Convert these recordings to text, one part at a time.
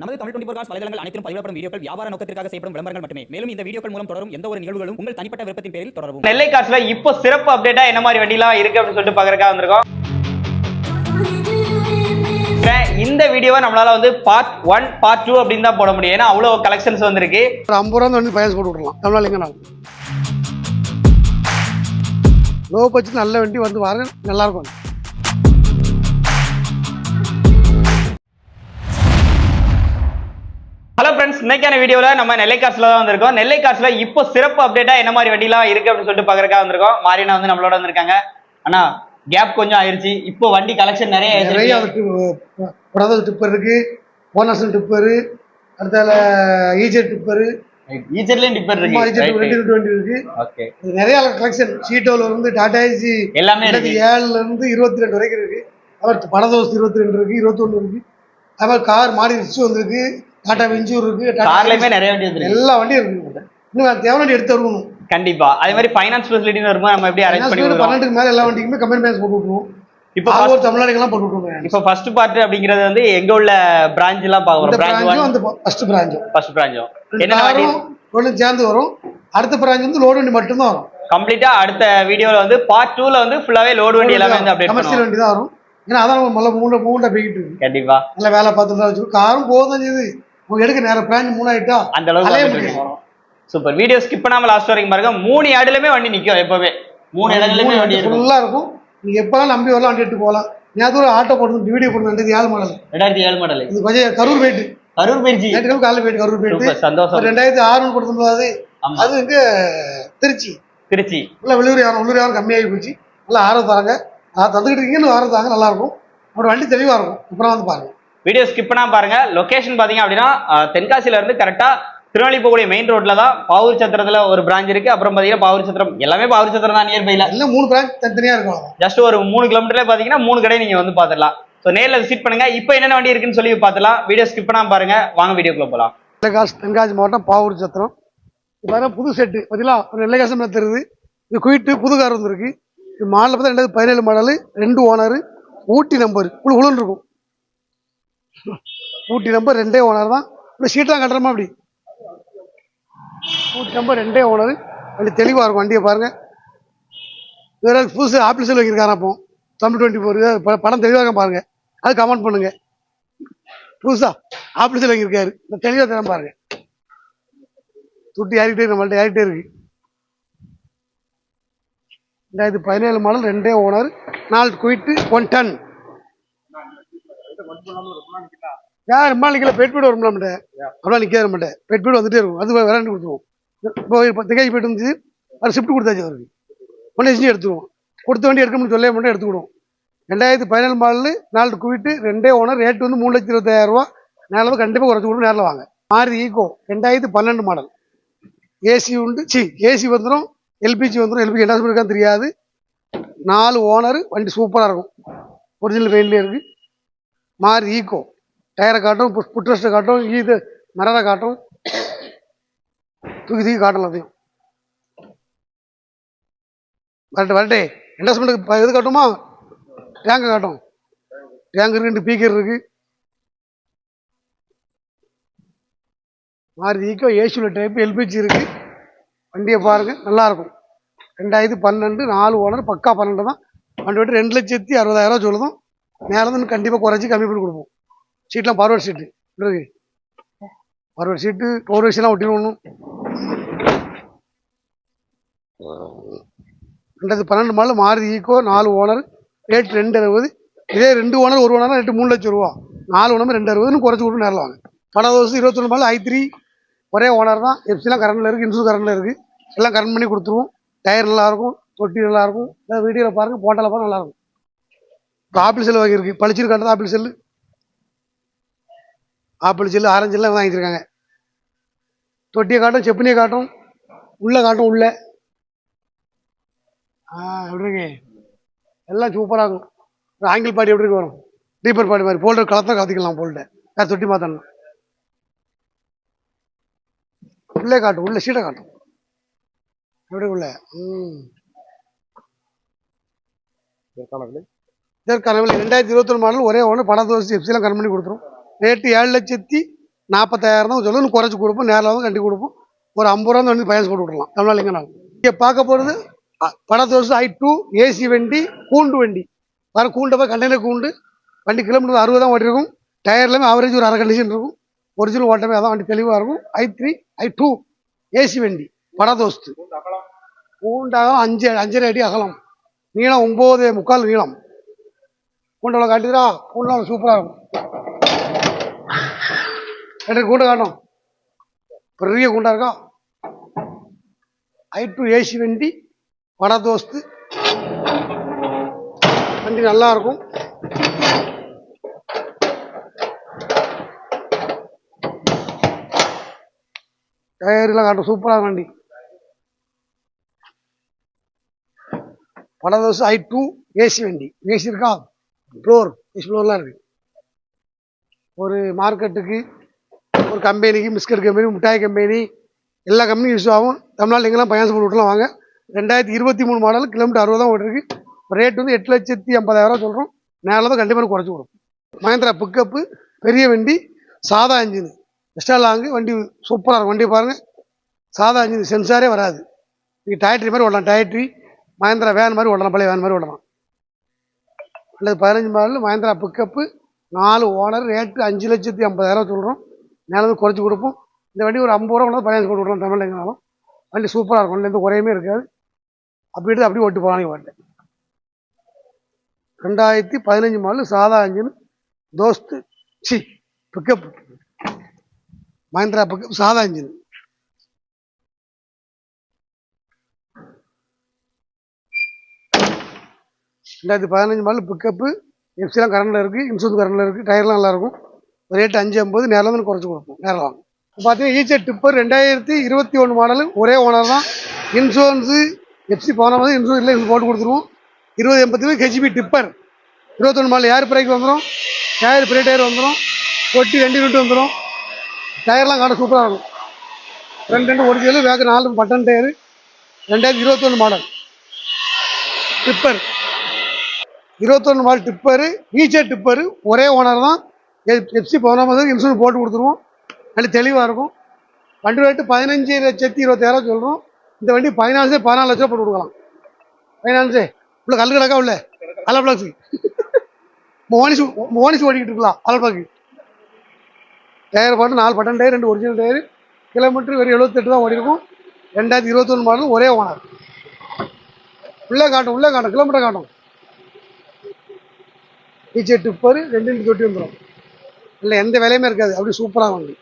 நமது Tamil twenty cos வலைதளங்கள் அனைத்தும் பதிவிடப்படும் வீடியோக்கள் வியாபார நோக்கத்திற்காக செய்யப்படும் விளம்பரங்கள் மட்டுமே. மேலும் இந்த வீடியோக்கள் மூலம் தொடரும் எந்த ஒரு நிகழ்வுகளும் உங்கள் தனிப்பட்ட விருப்பத்தின் பேரில் தொடரவும். நெல்லை காசுல இப்போ சிறப்பு அப்டேட்டா என்ன மாதிரி வண்டிலாம் இருக்கு அப்படின்னு சொல்லிட்டு பாக்குறதுக்காக வந்திருக்கோம். இந்த வீடியோவை நம்மளால வந்து பார்ட் ஒன் பார்ட் டூ அப்படின்னு தான் போட முடியும். ஏன்னா அவ்வளோ கலெக்ஷன்ஸ் வந்திருக்கு. ஒரு ஐம்பது ரூபா வந்து ஃபைனான்ஸ் போட்டு விட்றலாம் தமிழ்நாடு நான் லோ பட்ஜெட் நல்ல வண்டி வந்து வாங்க நல்லா இருக்கும். ஃப்ரெண்ட்ஸ் இன்னைக்கான வீடியோல நம்ம நெல்லை காசுல தான் வந்திருக்கோம். நெல்லை காசுல இப்போ சிறப்பு அப்டேட்டா என்ன மாதிரி வண்டிலாம் இருக்கு அப்படின்னு சொல்லிட்டு பாக்குறதுக்காக வந்திருக்கோம். மாரினா வந்து நம்மளோட வந்திருக்காங்க. ஆனா கேப் கொஞ்சம் ஆயிருச்சு. இப்போ வண்டி கலெக்ஷன் நிறைய நிறைய பிரதர் டிப்பர் இருக்கு போனஸன் டிப்பரு அடுத்தால ஈஜர் டிப்பரு ஈச்சர்லயும் டிப்பர் ஈஜர் ரெண்டு இருக்கு. ரெண்டு வண்டி இருக்கு. ஓகே இது நிறைய கலெக்ஷன் சீட்டோல இருந்து டாடா ஏசி எல்லாமே இருக்கு. ஏழுல இருந்து இருபத்தி ரெண்டு வரைக்கும் இருக்கு. அப்புறம் படதோஸ் இருபத்தி ரெண்டு இருக்கு இருபத்தொன்னு இருக்கு. அப்புறம் கார் மாடி ரிச்சு வந்திருக்கு. டாடா வெஞ்சூர் இருக்கு கார்லயுமே நிறைய வண்டி வந்திருக்கு. எல்லா வண்டியும் இருக்கு இன்னும் தேவை வண்டி எடுத்து வருவோம் கண்டிப்பா. அதே மாதிரி ஃபைனான்ஸ் ஃபெசிலிட்டின்னு வரும்போது நம்ம எப்படி அரேஞ்ச் பண்ணி பன்னெண்டுக்கு மேல எல்லா வண்டிக்குமே கம்பெனி பேங்க் போட்டு விட்டுருவோம். இப்போ ஒரு தமிழ்நாடுக்கெல்லாம் போட்டு விட்டுருவோம் இப்போ ஃபர்ஸ்ட் பார்ட் அப்படிங்கிறது வந்து எங்க உள்ள பிரான்ச் எல்லாம் பாக்குறோம் பிரான்ச் அந்த ஃபர்ஸ்ட் பிராஞ்சும் ஃபர்ஸ்ட் பிரான்ச்சும் என்ன வண்டி? ஒன்று சேர்ந்து வரும். அடுத்த பிராஞ்ச் வந்து லோடு வண்டி மட்டும்தான் வரும். கம்ப்ளீட்டா அடுத்த வீடியோல வந்து பார்ட் டூல வந்து ஃபுல்லாவே லோடு வண்டி எல்லாமே வந்து அப்டேட் கமர்ஷியல் வண்டி தான் வரும். ஏன்னா அதான் நம்ம மல்ல மூணு மூண்டை போய்கிட்டு இருக்கு. கண்டிப்பா. நல்லா வேலை பார்த்து தான் வச்சிருக்கோம். காரும் போதும் செய்யுது. உங்க எடுக்க நேரம் பிராஞ்ச் மூணாயிட்டா அந்த அளவுக்கு. சூப்பர் வீடியோ ஸ்கிப் பண்ணாம லாஸ்ட் வரைக்கும் பாருங்க. மூணு இடத்துலயுமே வண்டி நிக்கும் எப்பவுமே. மூணு இடங்கள்லயுமே வண்டி ஃபுல்லா இருக்கும். நீங்க எப்பெல்லாம் நம்பி வரலாம் வண்டி எடுத்து போகலாம். நேற்று ஒரு ஆட்டோ போட்டு வீடியோ போட்டு வந்தது ஏழு மாடல் ரெண்டாயிரத்தி ஏழு மாடல் இது கொஞ்சம் கரூர் போயிட்டு. கரூர் பெஞ்சி நேற்று காலையில் போயிட்டு கரூர் போயிட்டு. சந்தோஷம். ரெண்டாயிரத்தி கொடுத்துருந்தது ஆமா. அது இங்க திருச்சி. திருச்சி. நல்லா வெளியூர் யாரும் உள்ளூர் யாரும் கம்மியாகி போச்சு. நல்லா ஆர்வம் தராங்க அதை தந்துக்கிட்டு இருக்கீங்கன்னு ஆர்வம் தாங்க நல்லா இருக்கும். ஒரு வண்டி தெளிவாக இருக்கும். அப்புறம் வந்து பாருங்க. வீடியோ ஸ்கிப் பண்ணாம பாருங்க. லொகேஷன் பாத்தீங்க அப்படின்னா அஹ், தென்காசியில இருந்து கரெக்டா திருநெல்வேலி போகக்கூடிய மெயின் ரோட்ல தான் பாவூர் சத்திரத்துல ஒரு பிரான்ச் இருக்கு. அப்புறம் பாத்தீங்கன்னா பாவூர் சத்திரம். எல்லாமே பாவூர் சத்திரம் தான் நியர் பைல எல்லாம் மூணு பிரான்ச் தனித்தனியாக இருக்கும் ஜஸ்ட் ஒரு மூணு கிலோமீட்டர்ல பாத்தீங்கன்னா மூணு கடை நீங்க வந்து பாத்துடலாம் ஸோ நேர்ல விசிட் பண்ணுங்க. இப்போ என்னென்ன வண்டி இருக்குன்னு சொல்லி பார்த்துலாம் வீடியோ ஸ்கிப் பண்ணாம பாருங்க. வாங்க வீடியோக்குள்ள போலாம். தென்காசி தென்காசி மாவட்டம் பாவூர் சத்திரம். இப்போ புது செட்டு பார்த்தீங்களா? ஒரு நெல்லைகாசம் தெரியுது? இது குயிட்டு புது கார் வந்திருக்கு இது மாடல் பார்த்தா ரெண்டாயிரத்தி பதினேழு மாடலு ரெண்டு ஓனர் ஊட்டி நம்பர் உழு உளுன்னு இருக்கும். ஊட்டி நம்பர் ரெண்டே ஓனர் தான். இப்படி சீட்டெலாம் கட்டுறமா அப்படி ஊட்டி நம்பர் ரெண்டே ஓனர் வண்டி தெளிவாக இருக்கும் வண்டியை பாருங்கள் வேற புதுசு ஆப்பிள் செல் வைக்கிறாரு அப்போ. தமிழ் டுவெண்ட்டி ஃபோர் படம் தெளிவாக பாருங்கள் அது கமெண்ட் பண்ணுங்கள் புதுசா ஆப்பிள் செல் வாங்கியிருக்காரு இந்த தெளிவாக தரம் பாருங்கள் துட்டி ஏறிக்கிட்டே நம்மள்ட்ட ஏறிட்டே இருக்கு. ரெண்டாயிரத்தி பதினேழு மாடல் ரெண்டே ஓனர் நாலு குயிட்டு ஒன் டன் யார் ரொம்ப நிற்கல பெட்பீடு வரும் நம்மகிட்ட. அப்படிலாம் நிற்காது நம்மகிட்ட. பெட்பீடு வந்துட்டே இருக்கும். அது விளாண்டு கொடுத்துருவோம். இப்போ இப்போ போயிட்டு இருந்துச்சு. அது ஷிஃப்ட் கொடுத்தாச்சு அவருக்கு. ஒன்று எஸ்ஜி எடுத்துருவோம். கொடுத்த வண்டி எடுக்கணும்னு சொல்லவே மட்டும் எடுத்துக்கிடுவோம். ரெண்டாயிரத்தி பதினேழு மாடலு நாலு குவிட்டு ரெண்டே ஓனர் ரேட் வந்து மூணு லட்சத்தி இருபத்தாயிரம் ரூபா. நேரில் கண்டிப்பாக குறைச்சி கொடுத்து நேரில் வாங்க. மாருதி ஈகோ ரெண்டாயிரத்தி பன்னெண்டு மாடல். ஏசி உண்டு. சி ஏசி வந்துடும் எல்பிஜி வந்துடும் எல்பிஜி என்ன இருக்கான்னு தெரியாது. நாலு ஓனர் வண்டி சூப்பராக இருக்கும். ஒரிஜினல் பெயின்லேயே இருக்குது மாறி ஈக்கோ டயரை காட்டும் புட்ரஸ்ட்டை காட்டும் இது மரதை காட்டும். தூக்கி தூக்கி காட்டும் எல்லாத்தையும் வரட்டு வரட்டே. இன்வெஸ்ட்மெண்ட்டுக்கு இது காட்டுமா? டேங்கை காட்டும். டேங்க் இருக்கு ரெண்டு பீக்கர் இருக்கு. மாறி ஈக்கோ ஏசியில் டைப் எல்பிஜி இருக்கு. வண்டியை பாருங்க நல்லா இருக்கும் ரெண்டாயிரத்தி பன்னெண்டு நாலு ஓனர் பக்கா பன்னெண்டு தான். வண்டி விட்டு ரெண்டு லட்சத்தி அறுபதாயிரம் சொல்லுதும். மேலேருந்து கண்டிப்பாக குறைச்சி கம்மி பண்ணி கொடுப்போம். சீட்லாம் பார்வர்ட் சீட்டு இருக்கு பார்வர்ட் சீட்டு டோர் வச்சுலாம் ஒட்டிடணும் ரெண்டாயிரத்து பன்னெண்டு மாடல் மாறுதி ஈக்கோ நாலு ஓனர் ரேட் ரெண்டு அறுபது. இதே ரெண்டு ஓனர் ஒரு ஓனர் ரேட்டு மூணு லட்சம் ரூபா. நாலு ஓனர் ரெண்டு அறுபதுன்னு குறைச்சி கொடுத்து நேரில் வாங்க. பன்னெண்டு வருஷம் இருபத்தொன்று மாடல் ஐ த்ரீ ஒரே ஓனர் தான். எஃப்சிலாம் கரண்டில் இருக்குது இன்சூர் கரண்டில் இருக்குது எல்லாம் கரண்ட் பண்ணி கொடுத்துருவோம். டயர் நல்லாயிருக்கும் தொட்டி நல்லாயிருக்கும் வீடியோவில் பாருங்கள் போட்டோவில் பாருங்கள் நல்லாயிருக்கும் இப்போ ஆப்பிள் செல் வாங்கியிருக்கு பளிச்சிரு காட்டுறது apple cell? Apple cell orange எல்லாம் வாங்கியிருக்காங்க தொட்டியை காட்டும் செப்பனியை காட்டும் உள்ளே காட்டும் உள்ளே. ஆ எப்படிங்க எல்லாம் சூப்பராக இருக்கும். ஒரு ஆங்கிள் பாடி எப்படி இருக்கு வரும் டீப்பர் பாடி மாதிரி. போல்டர் கலத்தான் கலத்திக்கலாம் போல்டர் வேறு தொட்டி மாற்றணும் உள்ளே காட்டும் உள்ள சீட்டை காட்டும். எப்படி உள்ள? ம். இதற்கான விலை ரெண்டாயிரத்தி இருபத்தொன்று மாடல் ஒரே ஒன்று பண தோசி எஃப்சிலாம் கண் பண்ணி கொடுத்துரும். ரேட்டு ஏழு லட்சத்தி நாற்பத்தாயிரம் தான் சொல்லணும் குறைச்சி கொடுப்போம். நேரில் வந்து கட்டி கொடுப்போம். ஒரு ஐம்பது ரூபா வந்து பயன்ஸ் போட்டு விடலாம் தமிழ்நாடு எங்கே இங்கே பார்க்க போகிறது படத்தோசு ஐ டூ ஏசி வண்டி கூண்டு வண்டி. வர கூண்டை போய் கண்டெய்னர் கூண்டு. வண்டி கிலோமீட்டர் அறுபது தான் ஓட்டிருக்கும். டயர் எல்லாமே ஆவரேஜ் ஒரு அரை கண்டிஷன் இருக்கும். ஒரிஜினல் ஓட்டமே அதான் வண்டி தெளிவாக இருக்கும். I three I two AC வண்டி. படதோஸ்து கூண்டாகம் அஞ்சு அஞ்சரை அடி அகலம். நீளம் ஒம்பது முக்கால் நீளம். கூண்டவில் காட்டுதுரா கூண்டில் சூப்பராக இருக்கும். எனக்கு கூண்டை காட்டும் பெரிய கூண்டா இருக்கா ஐ டூ ஏசி வண்டி வடதோஸ்து வண்டி நல்லா இருக்கும். டயர்லாம் காட்டும். சூப்பராக வண்டி. வடதோசு ஐ டூ ஏசி வண்டி. ஏசி இருக்கா? ஃப்ளோர் ஃப்ளோர்லாம் இருக்குது ஒரு மார்க்கெட்டுக்கு ஒரு கம்பெனிக்கு பிஸ்கட் கம்பெனி மிட்டாய் கம்பெனி எல்லா கம்பெனியும் யூஸ் ஆகும். தமிழ்நாடு எங்கெல்லாம் பயணம் போட்டு விட்டுலாம் வாங்க. ரெண்டாயிரத்தி இருபத்தி மூணு மாடல் கிலோமீட்டர் அறுபது தான் ஓட்டிருக்கு ரேட் வந்து எட்டு லட்சத்தி ஐம்பதாயிரம் சொல்கிறோம் நேரில் தான் கண்டிப்பாக குறைச்சி கொடுக்கும் மகேந்திரா பிக்கப்பு பெரிய வண்டி சாதா இன்ஜின் எக்ஸ்ட்ரா லாங்கு வண்டி சூப்பராக இருக்கும். வண்டி பாருங்கள் சாதா இன்ஜின் சென்சாரே வராது. நீங்கள் டயட்ரி மாதிரி ஓடலாம். டயட்ரி மகேந்திரா வேன் மாதிரி ஓடலாம். பழைய வேன் மாதிரி ஓடலாம். அல்லது பதினஞ்சு மாடல் மகேந்திரா பிக்கப்பு நாலு ஓனர் ரேட்டு அஞ்சு லட்சத்தி ஐம்பதாயிரம் சொல்கிறோம் மேலே குறைச்சி கொடுப்போம். இந்த வண்டி ஒரு ஐம்பது ரூபா கொண்டு பதினஞ்சு கொண்டு விட்றோம் தமிழ்ல எங்கனாலும் வண்டி சூப்பராக இருக்கும். வண்டியில் எந்த குறையுமே இருக்காது. அப்படி எடுத்து அப்படியே ஓட்டி போகலாம் வண்டி ரெண்டாயிரத்தி பதினஞ்சு மாடல் சாதா அஞ்சுன்னு Dost C pickup Mahindra pickup சாதா இன்ஜின் ரெண்டாயிரத்தி பதினஞ்சு மாடல் பிக்கப்பு எஃப்சிலாம் கரண்டில் இருக்குது இன்சூரன்ஸ் கரண்டில் இருக்குது டயர்லாம் நல்லாயிருக்கும் ரேட்டு அஞ்சு ஐம்பது நேரில் வந்து குறைச்சி கொடுப்போம் நேரில் வாங்க பார்த்தீங்கன்னா ஈச்சர் டிப்பர் ரெண்டாயிரத்தி இருபத்தி ஒன்று மாடல் ஒரே ஓனர் தான். இன்சூரன்ஸு எஃப்சி போன மாதிரி இன்சூரன்ஸ் இல்லை போட்டு கொடுத்துருவோம். இருபது எண்பத்தி ஹெச்பி டிப்பர் இருபத்தொன்று மாடல் ஏர் பிரேக் வந்துடும் டயர் பிரே டயர் வந்துடும் ஒட்டி ரெண்டு யூனிட் வந்துடும் டயர்லாம் காட்ட சூப்பராக இருக்கும். ரெண்டு ரெண்டு ஒரிஜினல் வேக நாலு பட்டன் டயரு ரெண்டாயிரத்தி இருபத்தொன்று மாடல் டிப்பர் இருபத்தொன்று மால் டிப்பரு ஈச்சர் டிப்பரு ஒரே ஓனர் தான். எஃப்சி போன இன்சூரன்ஸ் போட்டு கொடுத்துருவோம். நல்ல தெளிவாக இருக்கும். வண்டி ரேட்டு பதினஞ்சு லட்சத்தி இருபத்தாயிரம் சொல்கிறோம் இந்த வண்டி ஃபைனான்ஸே பதினாலு லட்சம் போட்டு கொடுக்கலாம். ஃபைனான்ஸே உள்ள கல் கிடக்கா உள்ள? அலப்ளாக்ஸு மோனிஸ் மோனிஸ் ஓடிக்கிட்டு இருக்கலாம். அலப்ளாக்கு டயர் பாட்டு நாலு பட்டன் டயர் ரெண்டு ஒரிஜினல் டயர். கிலோமீட்டர் வெறும் எழுபத்தெட்டு தான் ஓடி இருக்கும் ரெண்டாயிரத்தி இருபத்தொன்று மாடல் ஒரே ஓனர் உள்ளே காட்டும் உள்ளே காட்டும் கிலோமீட்டர் காட்டும். டீச்சர் டிப்பர் ரெண்டு ரெண்டு தொட்டி வந்துடும் இல்லை எந்த வேலையுமே இருக்காது. அப்படி சூப்பராக வண்டி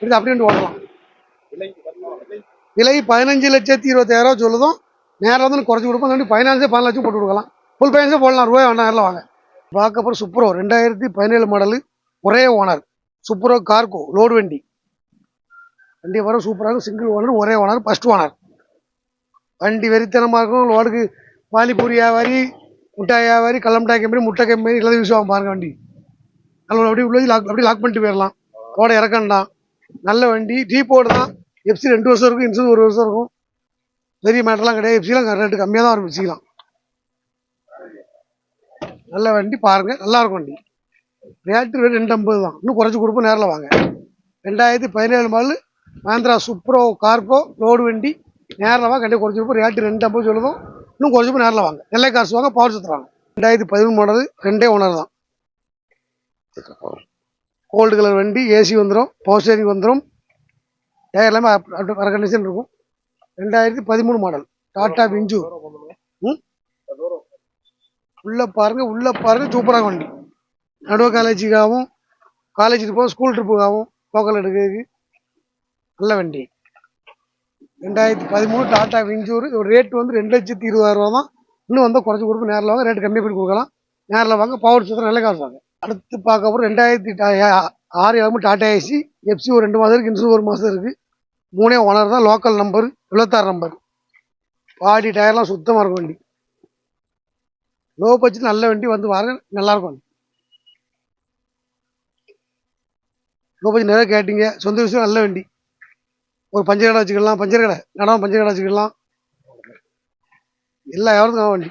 எடுத்து அப்படியே வந்து ஓடலாம் விலை பதினஞ்சு லட்சத்தி இருபத்தாயிரம் சொல்லுதும். நேரம் வந்து குறைச்சி கொடுப்போம். அந்த வண்டி பதினஞ்சு லட்சம் போட்டு கொடுக்கலாம். ஃபுல் பதினஞ்சு போடலாம். ரூபாய் வேண்டாம் நேரில் வாங்க. பார்க்க சூப்பரோ ரெண்டாயிரத்தி பதினேழு மாடலு ஒரே ஓனர் சூப்பரோ கார்கோ லோடு வண்டி. வண்டி வர சூப்பராக இருக்கும். சிங்கிள் ஓனர் ஒரே ஓனர் ஃபஸ்ட் ஓனர் வண்டி வெறித்தனமாக இருக்கும். லோடுக்கு பானிபூரி வியாபாரி முட்டாய் வியாபாரி கள்ள மிட்டாய் கம்பெனி முட்டை கம்பெனி எல்லாம் யூஸ் ஆகும் பாருங்க வண்டி. நல்ல அப்படியே உள்ளது லாக் அப்படியே லாக் பண்ணிட்டு போயிடலாம். ஓட இறக்கண்டாம் நல்ல வண்டி டீப்போடு தான் எஃப்சி ரெண்டு வருஷம் இருக்கும் இன்சூரன்ஸ் ஒரு வருஷம் இருக்கும். பெரிய மேட்டர்லாம் கிடையாது. எஃப்சிலாம் ரேட்டு கம்மியாக தான் வரும் எஃப்சிலாம் நல்ல வண்டி பாருங்கள் நல்லாயிருக்கும் வண்டி. ரேட்டு ரேட் ரெண்டு ஐம்பது தான். இன்னும் குறைச்சி கொடுப்போம் நேரில் வாங்க. ரெண்டாயிரத்தி பதினேழு model Mahindra Supro cargo load வண்டி. நேரில் வாங்க கண்டிப்பாக குறைச்சி கொடுப்போம். ரேட்டு ரெண்டு ஐம்பது சொல்லுவோம் இன்னும் கொஞ்சம் பேர் நேரில் வாங்க. நெல்லை காசு வாங்க பவர் சுற்றுறாங்க ரெண்டாயிரத்தி பதிமூணு மாடல் ரெண்டே ஓனர் தான். கோல்டு கலர் வண்டி ஏசி வந்துடும் பவர் ஸ்டேரிங் வந்துடும் டயர் எல்லாமே அப்- வர கண்டிஷன் இருக்கும். ரெண்டாயிரத்தி பதிமூணு மாடல் டாடா விஞ்சு ம்? உள்ள பாருங்க உள்ளே பாருங்க சூப்பராக வண்டி. நடுவ காலேஜுக்காகவும் காலேஜ் போக ஸ்கூல் ட்ரிப்புக்காகவும் லோக்கல் எடுக்கிறதுக்கு நல்ல வண்டி. ரெண்டாயிரத்தி பதிமூணு டாட்டா விஞ்சூர். இதோட ரேட் வந்து ரெண்டு லட்சத்தி இருபதாயிரம் தான். இன்னும் வந்து குறைச்சி கொடுப்போம். நேரில் வாங்க. ரேட் கம்மியாக பண்ணி கொடுக்கலாம். நேரில் வாங்க. பவர் சுத்தம் நல்ல காசு வாங்க. அடுத்து பார்க்க போகிறோம் ரெண்டாயிரத்தி டா- ஆறு ஏழு டாட்டா ஏசி எஃப்சி ஒரு ரெண்டு மாதம் இருக்குது இன்சூர் ஒரு மாதம் இருக்குது மூணே ஓனர் தான். லோக்கல் நம்பர் எழுபத்தாறு நம்பர் பாடி டயர்லாம் சுத்தமாக இருக்கும் வண்டி. லோ பட்ஜெட் நல்ல வண்டி வந்து பாருங்க நல்லா இருக்கும் வண்டி. லோ பட்ஜெட் நிறைய கேட்டீங்க. சொந்த விஷயம் நல்ல வண்டி. ஒரு பஞ்சர் கடை வச்சுக்கலாம் பஞ்சர் கடை. நடம் பஞ்சர் கடை வச்சுக்கலாம். எல்லா வியாபாரத்துக்கும் வண்டி.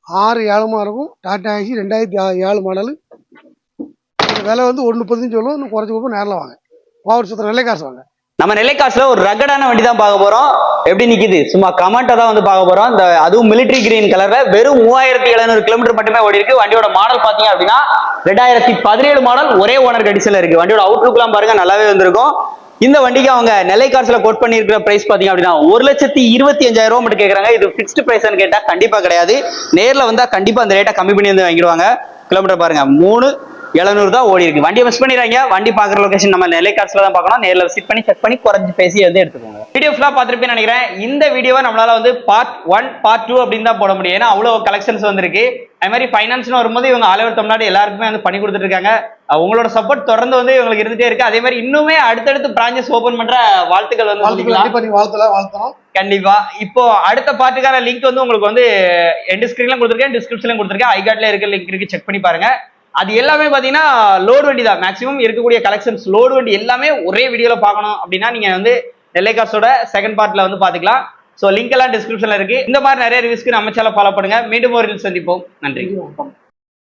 ஆறு ஏழுமா இருக்கும். டாடா ஏசி ரெண்டாயிரத்தி ஆ- ஏழு மாடலு. விலை வந்து ஒன்று முப்பத்தஞ்சு சொல்லும் இன்னும் குறைச்சி கொடுப்போம். நேரில் வாங்க. பவர் சுத்தம் நிலை காசு வாங்க. நம்ம நெல்லைக்காசுல ஒரு ரகடான வண்டி தான் பார்க்க போறோம். எப்படி நிக்குது? சும்மா கமெண்ட்டை தான் வந்து பார்க்க போறோம். இந்த அதுவும் மிலிட்டரி கிரீன் கலர்ல வெறும் மூவாயிரத்தி எழுநூறு கிலோமீட்டர் மட்டுமே ஓடி இருக்கு. வண்டியோட மாடல் பாத்தீங்க அப்படின்னா ரெண்டாயிரத்தி பதினேழு மாடல் ஒரே ஓனர் கடிசல இருக்கு. வண்டியோட அவுட்லுக்லாம் பாருங்க நல்லாவே வந்திருக்கும். இந்த வண்டிக்கு அவங்க நெல்லை காசில் கோட் பண்ணியிருக்கிற பிரைஸ் பாத்தீங்க அப்படின்னா ஒரு லட்சத்தி இருபத்தி அஞ்சாயிரம் ரூபாய் மட்டும் கேட்குறாங்க. இது ஃபிக்ஸ்டு பிரைஸ்னு கேட்டா கண்டிப்பா கிடையாது. நேர்ல வந்தா கண்டிப்பா அந்த ரேட்டை கம்மி பண்ணி வந்து வாங்கிடுவாங்க. கிலோமீட்டர் பாருங்க மூணு எழுநூறு தான் ஓடி இருக்கு. வண்டியை மிஸ் பண்ணிடுறாங்க வண்டி பாக்குற லொகேஷன் நம்ம நெல்லை காசுல தான் பார்க்கணும். நேர்ல விசிட் பண்ணி செக் பண்ணி குறைஞ்சு பேசி வந்து எடுத்துக்கோங்க. வீடியோ ஃபுல்லா பார்த்துருப்பேன்னு நினைக்கிறேன். இந்த வீடியோவை நம்மளால வந்து பார்ட் ஒன் பார்ட் டூ அப்படின்னு தான் போட முடியும். ஏன்னா அவ்வளவு கலெக்ஷன்ஸ் வந்திருக்கு. அது மாதிரி ஃபைனான்ஸ்னு வரும்போது இவங்க ஆல் ஓவர் தமிழ்நாடு எல்லாருக்குமே வந்து பண்ணி கொடுத்துட்டு இருக்காங்க. அஹ் உங்களோட சப்போர்ட் தொடர்ந்து வந்து இவங்களுக்கு இருந்துட்டே இருக்கு. அதே மாதிரி இன்னுமே அடுத்தடுத்து பிரான்ச்சஸ் ஓபன் பண்ற வாழ்த்துக்கள் வந்து வாழ்த்தலாம் கண்டிப்பா. இப்போ அடுத்த பாட்டுக்கான லிங்க் வந்து உங்களுக்கு வந்து எண்ட் ஸ்கிரீன்ல கொடுத்துருக்கேன் டிஸ்கிரிப்ஷன்ல கொடுத்துருக்கேன். ஐகாட்ல இருக்க லிங்க் இருக்கு. செக் பண்ணி பாருங்க. அது எல்லாமே பாத்தீங்கன்னா லோடு வண்டி தான். மேக்ஸிமம் இருக்கக்கூடிய கலெக்ஷன்ஸ் லோடு வண்டி எல்லாமே ஒரே வீடியோல பார்க்கணும் அப்படின்னா நீங்க வந்து நெல்லைக்காசோட செகண்ட் பார்ட்ல வந்து பாத்துக்கலாம் ஸோ லிங்க் எல்லாம் டிஸ்கிரிப்ஷன்ல இருக்கு. இந்த மாதிரி நிறைய ரிவ்யூஸ்க்கு நம்ம சேனல் ஃபாலோ பண்ணுங்க. மீண்டும் ஒரு சந்திப்போம். நன்றி. நன்றி வணக்கம்.